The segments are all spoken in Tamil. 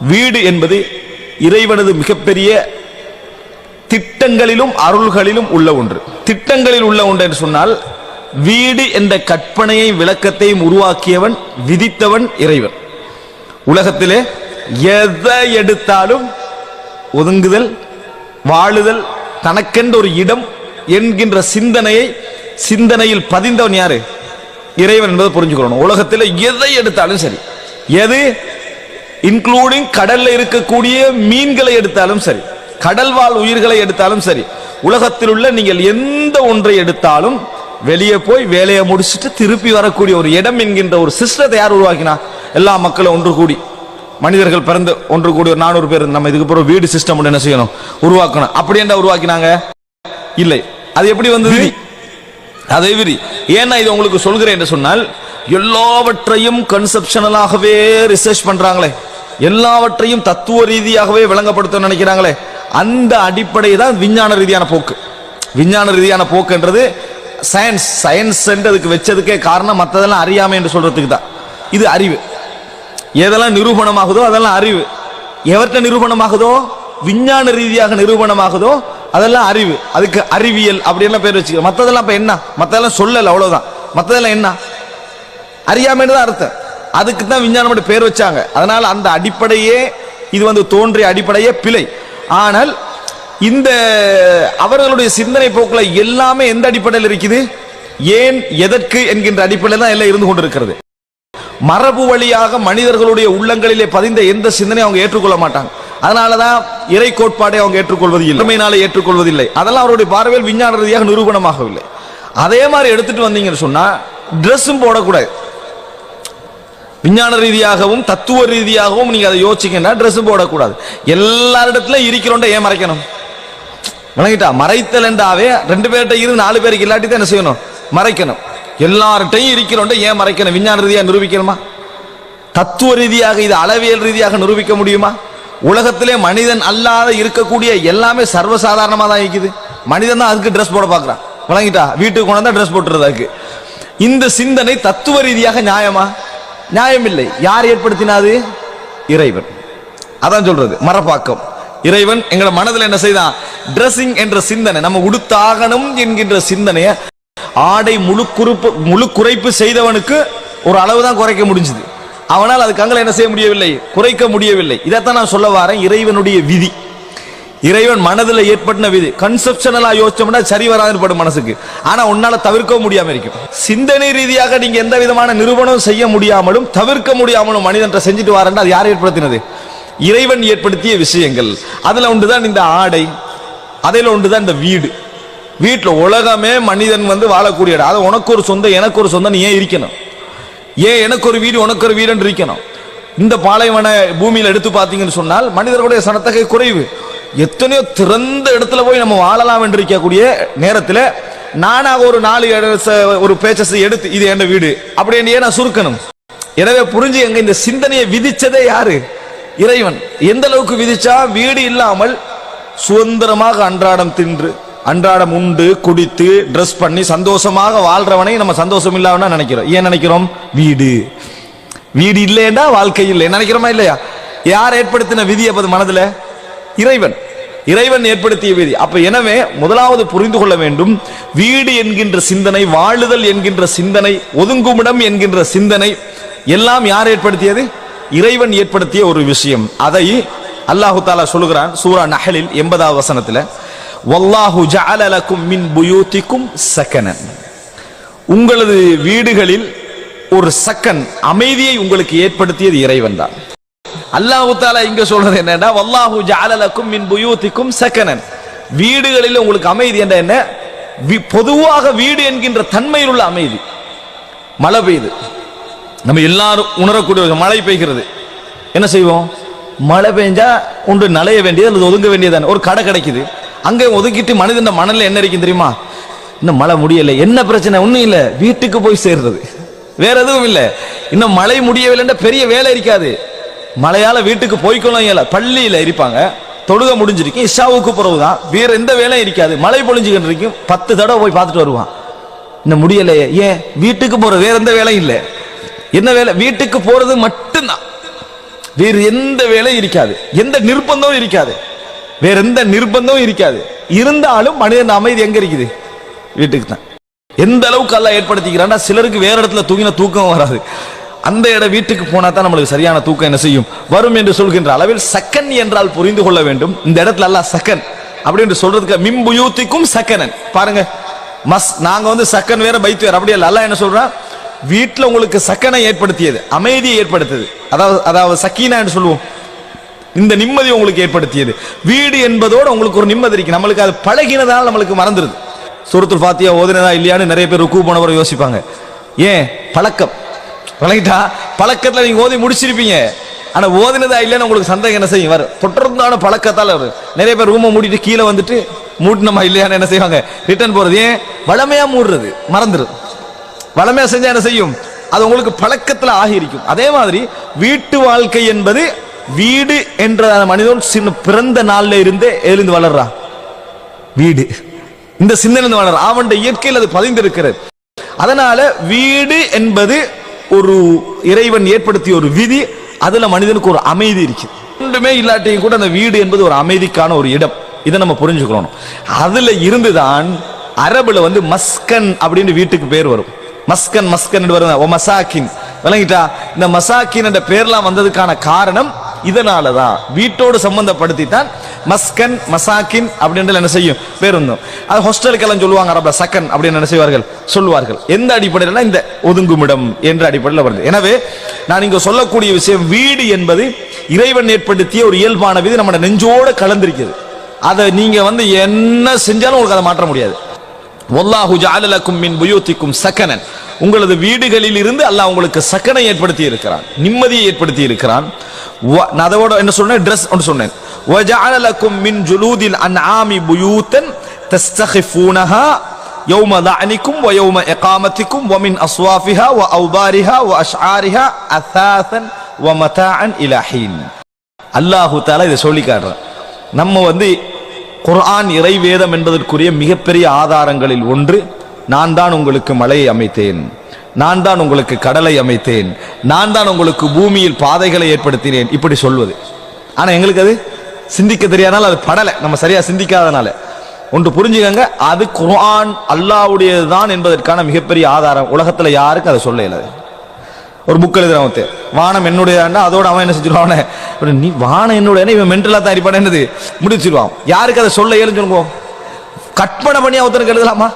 வீடு என்பது இறைவனது மிகப்பெரிய திட்டங்களிலும் அருள்களிலும் உள்ள ஒன்று. திட்டங்களில் உள்ள ஒன்று என்று சொன்னால் வீடு என்ற கற்பனையை விளக்கத்தையும் உருவாக்கியவன் விதித்தவன் இறைவன். உலகத்திலே எதை எடுத்தாலும் ஒதுங்குதல் வாழுதல் தனக்கென்ற ஒரு இடம் என்கின்ற சிந்தனையை சிந்தனையில் பதிந்தவன் யாரு? இறைவன் என்பதை புரிஞ்சுக்கணும் உலகத்தில் எதை எடுத்தாலும் சரி. எது? இன்க்ளூடிங் கடல்ல இருக்கக்கூடிய மீன்களை எடுத்தாலும் சரி கடல் வாழ் உயிர்களை எடுத்தாலும் சரி உலகத்தில் உள்ள நீங்கள் எந்த ஒன்றை எடுத்தாலும் வெளியே போய் வேலையை முடிச்சிட்டு திருப்பி வரக்கூடிய ஒரு இடம் என்கின்ற ஒரு சிஸ்டத்தை யார் உருவாக்கினா? எல்லா மக்களும் ஒன்று கூடி. மனிதர்கள் பிறந்து ஒன்று கூடி ஒரு நானூறு பேர் நம்ம இதுக்கு பிறகு வீடு சிஸ்டம் என்ன செய்யணும்? உருவாக்கணும். அப்படி என்ன உருவாக்கினாங்க? இல்லை. அது எப்படி வந்தது? அதை விரி ஏன்னா இது உங்களுக்கு சொல்கிறேன் என்று சொன்னால் எல்லாவற்றையும் கன்செப்ஷனலாகவே ரிசர்ச் பண்றாங்களே. எல்லாவற்றையும் தத்துவ ரீதியாகவே விளங்கப்படுத்த நினைக்கிறாங்களே அந்த அடிப்படை தான் விஞ்ஞான ரீதியான போக்கு. விஞ்ஞான ரீதியான போக்குன்றது சயின்ஸ் சயின்ஸ் அதுக்கு வச்சதுக்கே காரணம் மற்றதெல்லாம் அறியாமை என்று சொல்றதுக்கு தான். இது அறிவு. எதெல்லாம் நிரூபணமாகுதோ அதெல்லாம் அறிவு. எவர்கிட்ட நிரூபணமாகுதோ? விஞ்ஞான ரீதியாக நிரூபணமாகுதோ? அதெல்லாம் அறிவு. அதுக்கு அறிவியல் அப்படின்லாம் பேர் வச்சுக்க. மற்றதெல்லாம் இப்போ என்ன? மற்றதெல்லாம் சொல்லலை அவ்வளோதான் மற்றதெல்லாம் என்ன? அறியாமைன்னு தான் அர்த்தம். அதுக்கு தான் விஞ்ஞானம் பேர் வச்சாங்க. அதனால் அந்த அடிப்படையே இது வந்து தோன்றிய அடிப்படையே பிழை. ஆனால் இந்த அவர்களுடைய சிந்தனை போக்கில் எல்லாமே எந்த அடிப்படையில் இருக்குது? ஏன் எதற்கு என்கின்ற அடிப்படையில் தான் எல்லாம் இருந்து கொண்டிருக்கிறது. மரபு வழியாக மனிதர்களுடைய உள்ளங்களிலே பதிந்த எந்த சிந்தனையும் அவங்க ஏற்றுக்கொள்ள மாட்டாங்க. அதனாலதான் இறை கோட்பாடை அவங்க ஏற்றுக்கொள்வது இல்லை உண்மையினாலே ஏற்றுக்கொள்வதில்லை. அதெல்லாம் அவருடைய பார்வையில் விஞ்ஞான ரீதியாக நிரூபணமாகவில்லை. அதே மாதிரி எடுத்துட்டு வந்தீங்கன்னு சொன்னா ட்ரெஸ்ஸும் போடக்கூடாது. விஞ்ஞான ரீதியாகவும் தத்துவ ரீதியாகவும் நீங்க அதை யோசிச்சீங்கன்னா ட்ரெஸ் போடக்கூடாது. எல்லாரிடத்துலயும் இருக்கிறோண்ட ஏன் மறைக்கணும்? விளங்கிட்டா? மறைத்தல் என்றாவே ரெண்டு பேர்கிட்ட இருந்து நாலு பேருக்கு இல்லாட்டி தான் என்ன செய்யணும்? மறைக்கணும். எல்லார்கிட்டையும் இருக்கிறோண்ட ஏன் மறைக்கணும்? விஞ்ஞான ரீதியா நிரூபிக்கணுமா? தத்துவ ரீதியாக இது அளவியல் ரீதியாக நிரூபிக்க முடியுமா? உலகத்திலே மனிதன் அல்லாத இருக்கக்கூடிய எல்லாமே சர்வசாதாரணமாக தான் இருக்குது. மனிதன் தான் அதுக்கு ட்ரெஸ் போட பார்க்குறான். விளங்கிட்டா? வீட்டுக்கு கொண்டு ட்ரெஸ் போட்டுறதா இந்த சிந்தனை தத்துவ ரீதியாக நியாயமா? நியாயம் இல்லை யார் ஏற்படுத்தினாது? இறைவன். அதான் சொல்றது. மரப்பாக்கம் இறைவன் எங்களை மனதில் என்ன செய்தான்? ட்ரெஸ்ஸிங் என்ற சிந்தனை நம்ம உடுத்தாகணும் என்கின்ற சிந்தனையை ஆடை முழு குறுப்பு முழு குறைப்பு செய்தவனுக்கு ஒரு அளவு தான் குறைக்க முடிஞ்சது. அவனால் அதுக்கு அங்கே என்ன செய்ய முடியவில்லை? குறைக்க முடியவில்லை. இதைத்தான் நான் சொல்ல வரேன் இறைவனுடைய விதி. இறைவன் மனதில் ஏற்பட்ட விதி. கன்செப்ஷனலா யோசிச்சோம்னா சரி வராதுன்னு படும் மனசுக்கு. ஆனா உன்னால தவிர்க்க முடியாம இருக்கும். சிந்தனை ரீதியாக நீங்க எந்த விதமான நிரூபணம் செய்ய முடியாமலும் தவிர்க்க முடியாமலும் மனிதன் செஞ்சுட்டு வாரண்டா அது யார் ஏற்படுத்தினது? இறைவன் ஏற்படுத்திய விஷயங்கள். அதுல ஒன்றுதான் இந்த ஆடை அதில் ஒன்றுதான் இந்த வீடு. வீட்டில் உலகமே மனிதன் வந்து வாழக்கூடிய இடம். அது உனக்கு ஒரு சொந்தம் எனக்கு ஒரு சொந்தம் நீ ஏன் இருக்கணும்? ஏன் எனக்கு ஒரு வீடு உனக்கு ஒரு வீடுன்னு இருக்கணும்? இந்த பாலைவன பூமியில் எடுத்து பார்த்தீங்கன்னு சொன்னால் மனிதர்களுடைய சனத்தகை குறைவு. எத்தனையோ திறந்த இடத்துல போய் நம்ம வாழலாம் என்று இருக்கக்கூடிய நேரத்தில் நானாக ஒரு நாலு ஒரு பேச்சஸ் எடுத்து இது என்ன வீடு அப்படியே நான் சுருக்கணும். எனவே புரிஞ்சு எங்க இந்த சிந்தனையை விதிச்சதே யாரு? இறைவன். எந்த அளவுக்கு விதிச்சா வீடு இல்லாமல் சுதந்திரமாக அன்றாடம் தின்று அன்றாடம் உண்டு குடித்து ட்ரெஸ் பண்ணி சந்தோஷமாக வாழ்றவனை நம்ம சந்தோஷம் இல்லாம நினைக்கிறோம். ஏன் நினைக்கிறோம்? வீடு. வீடு இல்லையண்டா? வாழ்க்கை இல்லை நினைக்கிறோமா இல்லையா? யார் ஏற்படுத்தின விதி அப்போது மனதில்? இறைவன். இறைவன் ஏற்படுத்திய விதி. அப்ப எனவே முதலாவது புரிந்து கொள்ள வேண்டும். வீடு என்கின்ற சிந்தனை வாழுதல் என்கின்ற சிந்தனை ஒதுங்குமிடம் என்கின்ற சிந்தனை எல்லாம் யார் ஏற்படுத்தியது? இறைவன் ஏற்படுத்திய ஒரு விஷயம். அதை அல்லாஹு தாலா சொல்லுகிறான் சூரா நஹலில் எண்பதாவது வசனத்துல. வல்லாஹு ஜாலலக்கும் மின் புயூத்திக்கும் சக்கனன் உங்களது வீடுகளில் ஒரு சக்கன் அமைதியை உங்களுக்கு ஏற்படுத்தியது இறைவன் தான். அல்லாஹு தாலா இங்க சொல்றது என்னன்னா வல்லாஹு ஜஅலலக்கும் மின் புயூத்திக்கும் சக்கனன் வீடுகளில் உங்களுக்கு அமைதி என்ற என்ன? வி- பொதுவாக வீடு என்கின்ற தன்மையில் உள்ள அமைதி. மழை பெய்யுது. நம்ம எல்லாரும் உணரக்கூடிய மழை பெய்கிறது. என்ன செய்வோம்? மழை பெஞ்சா ஒன்று நலைய வேண்டியது அல்லது ஒதுங்க வேண்டியதானே ஒரு கடை கிடைக்குது. அங்கே ஒதுக்கிட்டு மனிதன் மணல்ல என்ன இருக்கும் தெரியுமா? இன்னும் மழை முடியலை. என்ன பிரச்சனை? ஒன்றும் இல்லை. வீட்டுக்கு போய் சேர்றது. வேற எதுவும் இல்லை. இன்னும் மழை முடியவில்லைன்ற பெரிய வேலை இருக்காது. மழையால வீட்டுக்கு போய்க்கொள்ள இயல பள்ளியில இருப்பாங்க தொழுக முடிஞ்சிருக்கும் இஷாவுக்கு பிறகுதான். வேற எந்த வேலையும் இருக்காது. மழை பொழிஞ்சுக்கிட்டு இருக்கும் பத்து தடவை போய் பார்த்துட்டு வருவான். இன்னும் முடியலையே. ஏன்? வீட்டுக்கு போற வேற எந்த வேலையும் இல்லை. என்ன வேலை? வீட்டுக்கு போறது மட்டும்தான். வேறு எந்த வேலையும் இருக்காது. எந்த நிர்பந்தமும் இருக்காது. வேற எந்த நிர்பந்தமும் இருக்காது. இருந்தாலும் மனிதன் அமைதி எங்க இருக்குது? வீட்டுக்கு தான் எந்த அளவுக்கு அல்ல ஏற்படுத்திக்கிறான்னா சிலருக்கு வேற இடத்துல தூங்கின தூக்கம் வராது. அந்த இடம் வீட்டுக்கு போனா தான் நம்மளுக்கு சரியான தூக்கம் என்ன செய்யும்? வரும் என்று சொல்கின்ற அளவில் சக்கன் என்றால் புரிந்து கொள்ள வேண்டும். இந்த இடத்துல அல்லாஹ் சக்கன். அப்படின்னு சொல்றதுக்கு மிம்புயூத்திக்கும் சக்கனன். பாருங்க. மஸ் நாங்க வந்து சக்கன் வேற பைத்து வேற அப்படியே அல்லாஹ் என்ன சொல்றா? வீட்டில் உங்களுக்கு சக்கனை ஏற்படுத்தியது. அமைதியை ஏற்படுத்தது. அதாவது அதாவது சக்கீனா என்று சொல்லுவோம். இந்த நிம்மதி உங்களுக்கு ஏற்படுத்தியது. வீடு என்பதோடு உங்களுக்கு ஒரு நிம்மதி இருக்கு. நம்மளுக்கு அது பழகினதால் நம்மளுக்கு மறந்துருது. சூரத்துல் ஃபாத்தியா ஓதுனதா இல்லையான்னு நிறைய பேர் ருக்கு போனவரை யோசிப்பாங்க. ஏன்? பழக்கம். விளங்கிட்டா ah? பழக்கத்தில் நீங்கள் ஓதி முடிச்சிருப்பீங்க. ஆனால் ஓதினதா இல்லைன்னு உங்களுக்கு சந்தேகம் என்ன செய்யும்? வரும் தொடர்ந்தான பழக்கத்தால் வரும் நிறைய பேர் ரூமை மூடிட்டு கீழே வந்துட்டு மூட்டினமா இல்லையான்னு என்ன செய்வாங்க? ரிட்டர்ன் போகிறது ஏன்? வளமையாக மூடுறது. மறந்துடும் வளமையாக செஞ்சால் என்ன செய்யும்? அது உங்களுக்கு பழக்கத்தில் ஆகியிருக்கும். அதே மாதிரி வீட்டு வாழ்க்கை என்பது வீடு என்ற மனிதன் சின்ன பிறந்த நாளில் இருந்தே எழுந்து வளர்றான் வீடு. இந்த சிந்தனை வளர் அவன் இயற்கையில் அது பதிந்திருக்கிறது. அதனால வீடு என்பது ஒரு இறைவன் ஏற்படுத்திய ஒரு விதி அதுல மனிதனுக்கு ஒரு அமைதி இருக்கு ஒன்றுமே இல்லாட்டியும் கூட அந்த வீடு என்பது ஒரு அமைதிக்கான ஒரு இடம். இதை நம்ம புரிஞ்சுக்கணும். அதுல இருந்துதான் அரபுல வந்து மஸ்கன் அப்படின்னு வீட்டுக்கு பேர் வரும். மஸ்கன் மஸ்கன் வரும் ஓ மசாக்கின். விளங்கிட்டா? இந்த மசாக்கின் என்ற பேர்லாம் வந்ததுக்கான காரணம் இதனாலதான். வீட்டோடு சம்பந்தப்படுத்தி தான் மஸ்கன் மசாக்கின் அப்படின்ற என்ன செய்யும்? பேருந்தும் அது ஹாஸ்டலுக்கெல்லாம் சொல்லுவாங்க அரபுல சக்கன் அப்படின்னு என்ன செய்வார்கள்? சொல்லுவார்கள். எந்த அடிப்படையில் இந்த ஒதுங்குமிடம் என்ற அடிப்படையில் வருது. எனவே நான் இங்கே சொல்லக்கூடிய விஷயம் வீடு என்பது இறைவன் ஏற்படுத்திய ஒரு இயல்பான விதி நம்ம நெஞ்சோடு கலந்திருக்குது அதை நீங்க வந்து என்ன செஞ்சாலும் உங்களுக்கு அதை மாற்ற முடியாது. ஒல்லாஹு ஜாலலக்கும் மின் புயூத்திக்கும் சக்கனன் உங்களது வீடுகளில் இருந்து அல்லாஹ் உங்களுக்கு சக்கனை ஏற்படுத்தி இருக்கிறான் நிம்மதியை ஏற்படுத்தி இருக்கிறான். நான் அதோட என்ன சொன்னேன்? ட்ரெஸ் ஒன்று சொன்னேன். وجعل لكم من جلود الأنعام بيوتا تستخفونها يوم ذعنكم ويوم إقامتكم ومن أصوافها وأوبارها وأشعارها أثاثا ومتاعا إلى حين அல்லாஹு தாலா இதை சொல்லி காட்டுறான் நம்ம வந்து குர்ஆன் இறை வேதம் என்பதற்குரிய மிகப்பெரிய ஆதாரங்களில் ஒன்று நான் தான் உங்களுக்கு மலையை அமைத்தேன் நான் தான் உங்களுக்கு கடலை அமைத்தேன் நான் தான் உங்களுக்கு பூமியில் பாதைகளை ஏற்படுத்தினேன் இப்படி சொல்வது ஆனா எங்களுக்கு அது சிந்திக்க தெரியாதனால அது படலை. நம்ம சரியா சிந்திக்காதனால. ஒன்று புரிஞ்சுக்கங்க அது குர்ஆன் அல்லாவுடையது தான் என்பதற்கான மிகப்பெரிய ஆதாரம். உலகத்துல யாருக்கும் அதை சொல்ல இயலாது ஒரு புக் எழுதுறவன் ஒருத்தர் வானம் என்னுடைய அதோட அவன் என்ன செஞ்சிருவான்? நீ வானம் என்னுடைய இவன் மென்டலா தான் இருப்பான் என்னது? முடிச்சிருவான். யாருக்கு அதை சொல்ல இயலும் சொல்லுவோம் கற்பனை பண்ணி ஒருத்தனுக்கு எழுதலாமா?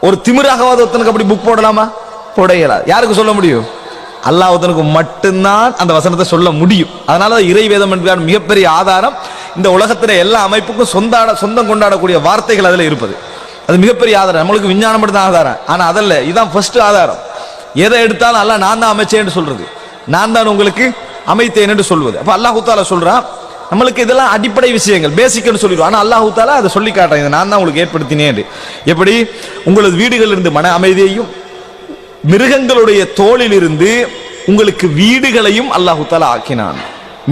ஒரு திமிராகவாத ஒருத்தனுக்கு அப்படி புக் போடலாமா? போட இயலாது. யாருக்கு சொல்ல முடியும்? அல்லாஹ் மட்டும்தான் அந்த வசனத்தை சொல்ல முடியும். அதனால தான் இறை வேதம் என்கிற மிகப்பெரிய ஆதாரம். இந்த உலகத்தில் எல்லா அமைப்புக்கும் சொந்தாட சொந்தம் கொண்டாடக்கூடிய வார்த்தைகள் அதில் இருப்பது. அது மிகப்பெரிய ஆதாரம். நம்மளுக்கு விஞ்ஞானம் மட்டும் தான் ஆதாரம். ஆனால் அதல்ல இதுதான் ஃபர்ஸ்ட் ஆதாரம். எதை எடுத்தாலும் அல்லாஹ் நான் தான் அமைச்சேன்னு சொல்றது. நான் தான் உங்களுக்கு அமைத்தேன் என்று சொல்வது. அப்போ அல்லாஹூத்தால சொல்கிறான் சொல்றான் நம்மளுக்கு இதெல்லாம் அடிப்படை விஷயங்கள் பேசிக்னு சொல்லிடுவோம் ஆனால் அல்லாஹ் தாலா அதை சொல்லி காட்டுறேன். இதை நான் தான் உங்களுக்கு ஏற்படுத்தினேன் எப்படி? உங்களது வீடுகளில் இருந்து மன அமைதியையும் மிருகங்களுடைய தோளில் இருந்து உங்களுக்கு வீடுகளையும் அல்லாஹு தாலா ஆக்கினான்.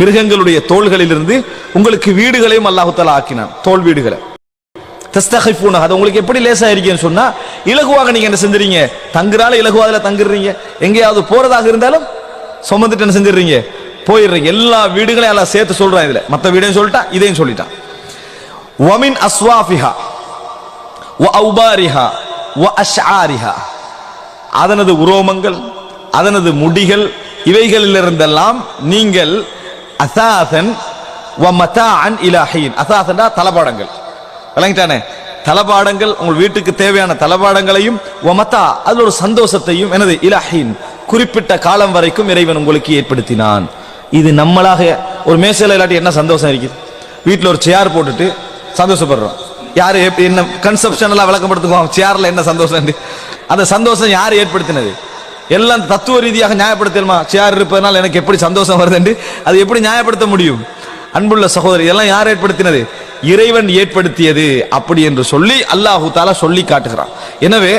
மிருகங்களுடைய தோள்களிலிருந்து உங்களுக்கு வீடுகளையும் அல்லாஹு தாலா ஆக்கினான். தோல் வீடுகளை. தஸ்தகைஃபூன அது உங்களுக்கு எப்படி லேசாக இருக்கேன்னு சொன்னால் இலகுவாக நீங்கள் என்ன செஞ்சுறீங்க தங்குறால இலகுவா அதில் தங்குறீங்க. எங்கேயாவது போறதாக இருந்தாலும் சுமந்துட்டு என்ன செஞ்சிடுறீங்க போயிடுறீங்க. எல்லா வீடுகளையும் எல்லாம் சேர்த்து சொல்கிறான் இதில். மற்ற வீடையும் சொல்லிட்டான்? இதையும் சொல்லிட்டான். வமின் அஸ்வாஃபிஹா ஒ அவுபாரிஹா வ அஷ்ஆரிஹா. அதனது உரோமங்கள் அதனது முடிகள் இவைகளிலிருந்தெல்லாம் நீங்கள் அசாசன் வ அசாசன்டா தலபாடங்கள் விளங்கிட்டானே? தலபாடங்கள் உங்கள் வீட்டுக்கு தேவையான தலபாடங்களையும் ஒமத்தா அதில் ஒரு சந்தோஷத்தையும் எனது இலாஹீன் குறிப்பிட்ட காலம் வரைக்கும் இறைவன் உங்களுக்கு ஏற்படுத்தினான். இது நம்மளாக ஒரு மேசையில் இல்லாட்டி என்ன சந்தோஷம் இருக்குது? வீட்டில் ஒரு சேர் போட்டுட்டு சந்தோஷப்படுறோம். யாரு எப்படி என்ன கன்செப்ஷன் எல்லாம் விளக்கப்படுத்துவோம் சேர்ல என்ன சந்தோஷம் அந்த சந்தோஷம் யார் ஏற்படுத்தினது? எல்லாம் தத்துவ ரீதியாக நியாயப்படுத்தணுமா சேர் இருப்பதனால் எனக்கு எப்படி சந்தோஷம் வருதுண்டு அது எப்படி நியாயப்படுத்த முடியும்? அன்புள்ள சகோதரி இதெல்லாம் யார் ஏற்படுத்தினது? இறைவன் ஏற்படுத்தியது அப்படி என்று சொல்லி அல்லாஹு தாலா சொல்லி காட்டுகிறான். எனவே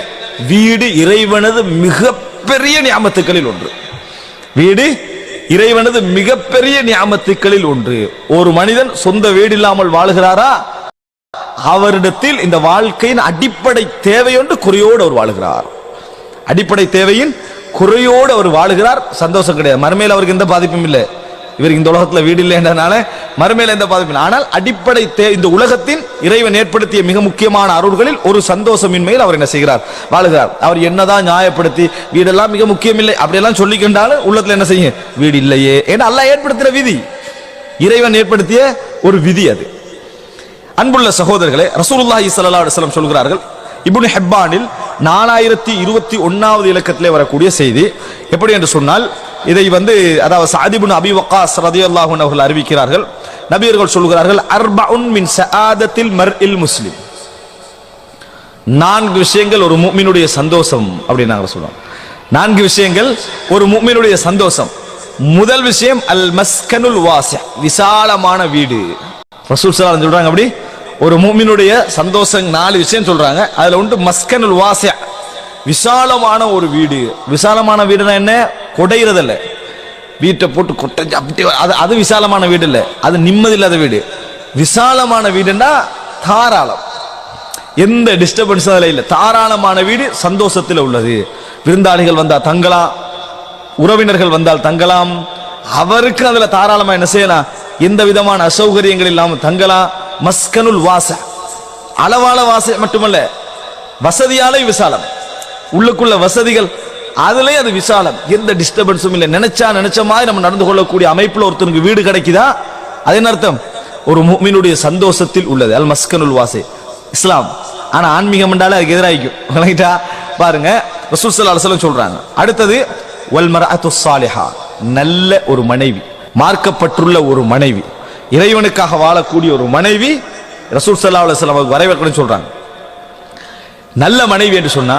வீடு இறைவனது மிகப்பெரிய ஞாபத்துக்களில் ஒன்று. வீடு இறைவனது மிகப்பெரிய ஞாபத்துக்களில் ஒன்று. ஒரு மனிதன் சொந்த வீடு இல்லாமல் வாழுகிறாரா? அவரிடத்தில் இந்த வாழ்க்கையின் அடிப்படை தேவையொன்று குறையோடு அவர் வாழுகிறார். அடிப்படை தேவையின் குறையோடு அவர் வாழுகிறார். சந்தோஷம் கிடையாது. மறுமையில் அவருக்கு எந்த பாதிப்பும் இல்லை. இவருக்கு இந்த உலகத்தில் வீடு இல்லைன்றனால மறுமையில் எந்த பாதிப்பு இல்லை. ஆனால் அடிப்படை தே இந்த உலகத்தின் இறைவன் ஏற்படுத்திய மிக முக்கியமான அருள்களில் ஒரு சந்தோஷமின்மையில் அவர் என்ன செய்கிறார்? வாழுகிறார். அவர் என்னதான் நியாயப்படுத்தி வீடெல்லாம் மிக முக்கியமில்லை அப்படியெல்லாம் சொல்லிக்கின்றாலும் உள்ளத்தில் என்ன செய்யும்? வீடு இல்லையே. ஏன்னா அல்ல ஏற்படுத்தின விதி. இறைவன் ஏற்படுத்திய ஒரு விதி அது. அன்புள்ள சகோதரர்களே ரசூலுல்லாஹி ஸல்லல்லாஹு அலைஹி சொல்கிறார்கள் இப்னு ஹெப்பானில் நாலாயிரத்தி இருபத்தி ஒன்னாவது இலக்கத்திலே வரக்கூடிய செய்தி. எப்படி என்று சொன்னால் இதை வந்து அதாவது சாதிபுன் அபி வக்காஸ் ரதி அல்லாஹூன் அவர்கள் அறிவிக்கிறார்கள். நபியர்கள் சொல்கிறார்கள் அர்பஉன் மின் சஆதத்தில் மர்இல் முஸ்லிம். நான்கு விஷயங்கள் ஒரு முஃமினுடைய சந்தோஷம் அப்படின்னு நாங்கள் சொல்லுவோம். நான்கு விஷயங்கள் ஒரு முஃமினுடைய சந்தோஷம். முதல் விஷயம் அல் மஸ்கனுல் வாச விசாலமான வீடு. ரசூல் சலாம் சொல்றாங்க அப்படி? ஒரு மூமினுடைய சந்தோஷம் நாலு விஷயம் சொல்றாங்க. அதுல உண்டு மஸ்கனுல் வாச விசாலமான ஒரு வீடு. விசாலமான வீடுனா என்ன? கொடையிறதல்ல வீட்டை போட்டு கொட்டஞ்சு அப்படி அது அது விசாலமான வீடு இல்லை. அது நிம்மதி இல்லாத வீடு. விசாலமான வீடுன்னா தாராளம். எந்த டிஸ்டர்பன்ஸும் அதில் இல்லை. தாராளமான வீடு சந்தோஷத்தில் உள்ளது. விருந்தாளிகள் வந்தால் தங்கலாம். உறவினர்கள் வந்தால் தங்கலாம். அவருக்கு அதில் தாராளமாக என்ன செய்யலாம்? எந்த விதமான அசௌகரியங்கள் இல்லாம தங்கலாம் மஸ்கனுல் வாச. அளவால வாச மட்டுமல்ல வசதியாலே விசாலம். உள்ளுக்குள்ள வசதிகள் அதுலயே அது விசாலம். எந்த டிஸ்டர்பன்ஸும் இல்லை. நினைச்சா நினைச்ச மாதிரி நம்ம நடந்து கொள்ளக்கூடிய அமைப்புல ஒருத்தனுக்கு வீடு கிடைக்குதா? அது என்ன அர்த்தம்? ஒரு மீனுடைய சந்தோஷத்தில் உள்ளது. அல் மஸ்கனுல் வாசை. இஸ்லாம். ஆனா ஆன்மீகம் என்றாலே அதுக்கு எதிராகிக்கும். விளங்கிட்டா? பாருங்க. ரசூல் சல்லா சொல்றாங்க. அடுத்தது வல்மரா மர்அத்து ஸாலிஹா நல்ல ஒரு மனைவி. மார்க்கப்பட்டுள்ள ஒரு மனைவி. இறைவனுக்காக வாழக்கூடிய ஒரு மனைவி ரசூல் ஸல்லல்லாஹு அலுவலம் வஸல்லம் வரவேற்கணும் சொல்றாங்க. நல்ல மனைவி என்று சொன்னா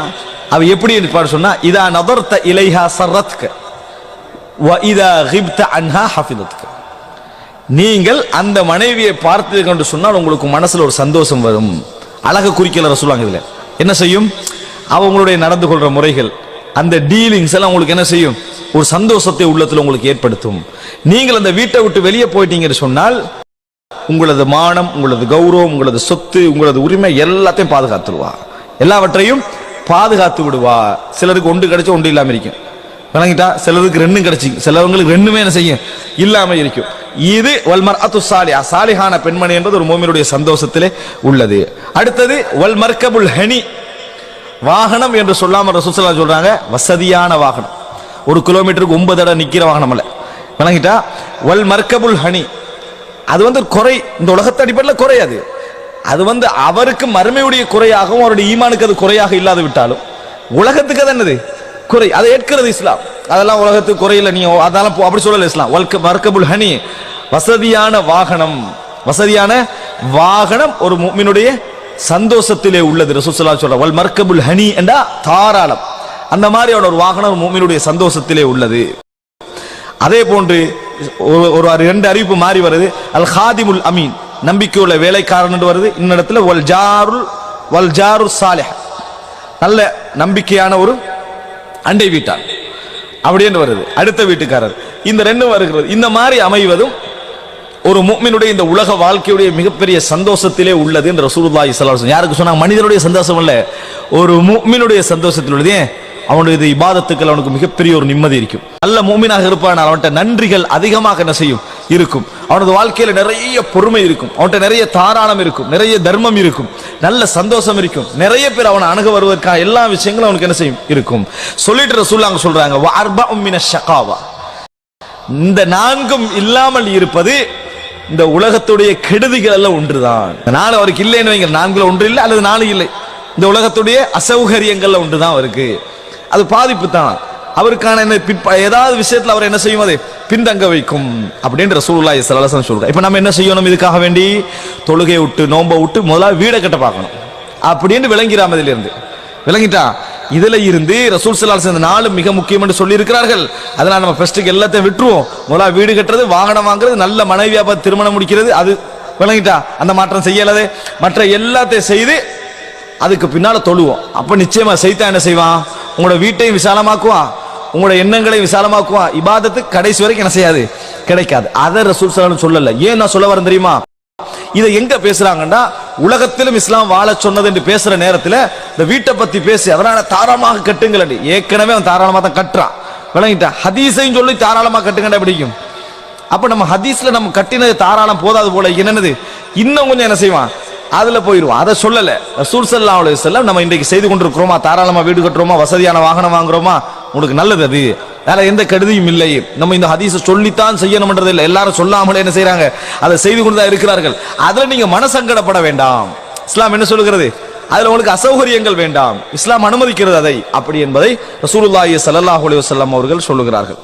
அவ எப்படி இருப்பார் சொன்னா இதா நதர்த்த இலைஹா சர்ரத்க வ இதா ஹிப்த அன்ஹா ஹஃபிதத்க. நீங்கள் அந்த மனைவியை பார்த்தீர்கள் என்று சொன்னால் உங்களுக்கு மனசுல ஒரு சந்தோஷம் வரும். அழக குறிக்கல சொல்லுவாங்க இதுல என்ன செய்யும்? அவங்களுடைய நடந்து கொள்ற முறைகள் அந்த டீலிங்ஸ் எல்லாம் உங்களுக்கு என்ன செய்யும்? ஒரு சந்தோஷத்தை உள்ளத்தில் உங்களுக்கு ஏற்படுத்தும். நீங்கள் அந்த வீட்டை விட்டு வெளியே போயிட்டீங்கன்னு சொன்னால் உங்களது மானம் உங்களது கௌரவம் உங்களது சொத்து உங்களது உரிமை எல்லாத்தையும் பாதுகாத்துடுவா எல்லாவற்றையும் பாதுகாத்து விடுவா சிலருக்கு ஒன்று கிடைச்சா ஒன்று இல்லாமல் இருக்கும். விளங்கிட்டா சிலருக்கு ரெண்டும் கிடைச்சி சிலவங்களுக்கு ரெண்டுமே என்ன செய்யும்? இல்லாமல் இருக்கும். இது வல்மர் அத்து சாலியா சாலிஹான பெண்மணி என்பது ஒரு மோமியனுடைய சந்தோஷத்திலே உள்ளது. அடுத்தது வல் மர்கபுல் ஹனி. வாகனம் என்று சொல்லாமல் ரசூசல்லா சொல்றாங்க வசதியான வாகனம். ஒரு கிலோமீட்டருக்கு ஒன்பது இடம் நிற்கிற வாகனமில்ல விளங்கிட்டா? வல் மர்க்கபுல் ஹனி. அது வந்து குறை. இந்த உலகத்து அடிப்படையில் குறையாது அது. வந்து அவருக்கு மறுமையுடைய குறையாகவும் அவருடைய ஈமானுக்கு அது குறையாக இல்லாது விட்டாலும் உலகத்துக்கு அது என்னது? குறை. அதை ஏற்கிறது இஸ்லாம். அதெல்லாம் உலகத்துக்கு குறையில நீ அதெல்லாம் போ- அப்படி சொல்லல இஸ்லாம். வல்க மர்கபுல் ஹனி. வசதியான வாகனம். வசதியான வாகனம் ஒரு முஃமினுடைய சந்தோஷத்திலே உள்ளது. ரசூலுல்லாஹி சொல்ற வல் மர்க்கபுல் ஹனி என்றா தாராளம். அந்த மாதிரியான ஒரு வாகனம் மூமினுடைய சந்தோஷத்திலே உள்ளது. அதே போன்று ஒரு ஒரு ரெண்டு அறிவிப்பு மாறி வருது. அல் ஹாதிமுல் அமீன் நம்பிக்கையுள்ள வேலைக்காரன் வருது. இன்னிடத்துல வல் ஜாருல் வல் ஜாரு சாலிஹ். நல்ல நம்பிக்கையான ஒரு அண்டை வீட்டார். அப்படின்னு வருது. அடுத்த வீட்டுக்காரர். இந்த ரெண்டும் வருகிறது. இந்த மாதிரி அமைவதும் ஒரு முஃமினுடைய இந்த உலக வாழ்க்கையுடைய மிகப்பெரிய சந்தோஷத்திலே உள்ளது என்று ரசூலுல்லாஹி ஸல்லல்லாஹு அலைஹி யாருக்கு சொன்னாங்க? மனிதனுடைய சந்தோஷம் இல்லை. ஒரு முஃமினுடைய சந்தோஷத்தில் உள்ளது. ஏன்? அவனுடைய இது இபாதத்துக்கள் அவனுக்கு மிகப்பெரிய ஒரு நிம்மதி இருக்கும். நல்ல மூமினாக இருப்பான் அவன்கிட்ட நன்றிகள் அதிகமாக என்ன செய்யும்? இருக்கும். அவனது வாழ்க்கையில நிறைய பொறுமை இருக்கும். அவன்கிட்ட நிறைய தாராளம் இருக்கும். நிறைய தர்மம் இருக்கும். நல்ல சந்தோஷம் இருக்கும். நிறைய பேர் அவனை அணுக வருவதற்கான எல்லா விஷயங்களும் அவனுக்கு என்ன செய்யும்? இருக்கும். சொல்லிட்டு ரசூல்லாங்க சொல்றாங்க ஷகாவா. இந்த நான்கும் இல்லாமல் இருப்பது இந்த உலகத்துடைய கெடுதிகள் எல்லாம் ஒன்றுதான். இந்த நாலு அவருக்கு இல்லைன்னு வைங்க நான்குல ஒன்று இல்லை அல்லது நாலு இல்லை. இந்த உலகத்துடைய அசௌகரியங்கள்ல ஒன்றுதான் அவருக்கு. அது பாதிப்பு தான். அவருக்கான என்ன பிற்ப ஏதாவது விஷயத்துல அவர் என்ன செய்யும்? அது பின்தங்க வைக்கும் அப்படின்ற சூழ்நிலை சலசம் சொல்றேன் இப்போ நம்ம என்ன செய்யணும் இதுக்காக வேண்டி? தொழுகை விட்டு நோன்பை விட்டு முதல்ல வீடை கட்ட பார்க்கணும். அப்படின்னு விளங்கிறாம இதுல இருந்து விளங்கிட்டா? இதுல இருந்து ரசூல் சலால் சேர்ந்த நாலு மிக முக்கியம் என்று சொல்லி இருக்கிறார்கள் அதனால நம்ம ஃபர்ஸ்ட்டுக்கு எல்லாத்தையும் விட்டுருவோம். முதல்ல வீடு கட்டுறது வாகனம் வாங்குறது நல்ல மனைவியா பார்த்து திருமணம் முடிக்கிறது அது விளங்கிட்டா? அந்த மாற்றம் செய்யலது. மற்ற எல்லாத்தையும் செய்து அதுக்கு பின்னால் தொழுவோம். அப்போ நிச்சயமாக செய்தா என்ன செய்வான்? உங்களோட வீட்டையும் விசாலமாக்குவான். உங்களோட எண்ணங்களையும் விசாலமாக்குவான். இபாதத்து கடைசி வரைக்கும் என்ன செய்யாது? கிடைக்காது. அதை ரசூல் சலால் சொல்லலை. ஏன் நான் சொல்ல வரேன் தெரியுமா? இதை எங்க பேசுறாங்கன்னா உலகத்திலும் இஸ்லாம் வாழ சொன்னது என்று பேசுற நேரத்தில் இந்த வீட்டை பத்தி பேசி அதனால தாராளமாக கட்டுங்கள் ஏற்கனவே அவன் தாராளமாக தான் கட்டுறான். விளங்கிட்டான் ஹதீஸையும் சொல்லி தாராளமாக கட்டுங்கடா பிடிக்கும்? அப்ப நம்ம ஹதீஸ்ல நம்ம கட்டினது தாராளம் போதாது போல. என்னது? இன்னும் கொஞ்சம் என்ன செய்வான்? அதுல போயிடுவோம் அதை சொல்லல. ரசூல் ஸல்லல்லாஹு அலைஹி நம்ம இன்றைக்கு செய்து கொண்டிருக்கிறோமா? தாராளமா வீடு கட்டுறோமா? வசதியான வாகனம் வாங்குறோமா? உனக்கு நல்லது அது. வேற எந்த கடுதியும் இல்லை. நம்ம இந்த ஹதீஸை சொல்லித்தான் செய்யணும்ன்றது இல்லை. எல்லாரும் சொல்லாமலே என்ன செய்கிறாங்க அதை செய்து கொண்டு தான் இருக்கிறார்கள். அதுல நீங்க மனசங்கடப்பட வேண்டாம். இஸ்லாம் என்ன சொல்லுகிறது? அதில் உங்களுக்கு அசௌகரியங்கள் வேண்டாம். இஸ்லாம் அனுமதிக்கிறது அதை. அப்படி என்பதை ரசூலுல்லாஹி சல்லாஹ் அலி வல்லம் அவர்கள் சொல்லுகிறார்கள்.